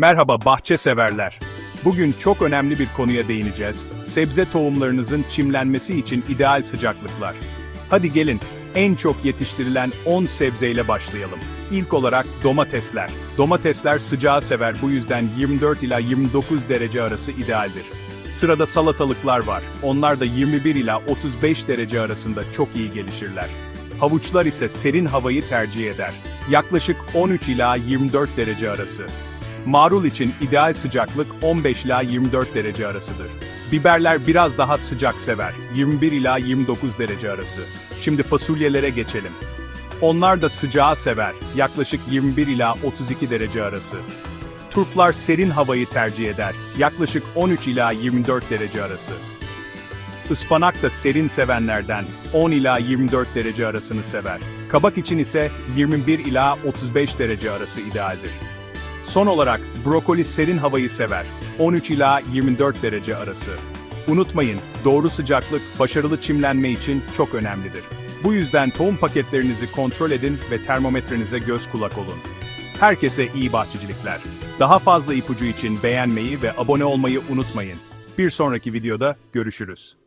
Merhaba bahçe severler. Bugün çok önemli bir konuya değineceğiz. Sebze tohumlarınızın çimlenmesi için ideal sıcaklıklar. Hadi gelin, en çok yetiştirilen 10 sebzeyle başlayalım. İlk olarak domatesler. Domatesler sıcağı sever bu yüzden 24 ila 29 derece arası idealdir. Sırada salatalıklar var. Onlar da 21 ila 35 derece arasında çok iyi gelişirler. Havuçlar ise serin havayı tercih eder. Yaklaşık 13 ila 24 derece arası. Marul için ideal sıcaklık 15 ila 24 derece arasıdır. Biberler biraz daha sıcak sever, 21 ila 29 derece arası. Şimdi fasulyelere geçelim. Onlar da sıcağı sever, yaklaşık 21 ila 32 derece arası. Turplar serin havayı tercih eder, yaklaşık 13 ila 24 derece arası. Ispanak da serin sevenlerden 10 ila 24 derece arasını sever. Kabak için ise 21 ila 35 derece arası idealdir. Son olarak brokoli serin havayı sever. 13 ila 24 derece arası. Unutmayın, doğru sıcaklık başarılı çimlenme için çok önemlidir. Bu yüzden tohum paketlerinizi kontrol edin ve termometrenize göz kulak olun. Herkese iyi bahçecilikler. Daha fazla ipucu için beğenmeyi ve abone olmayı unutmayın. Bir sonraki videoda görüşürüz.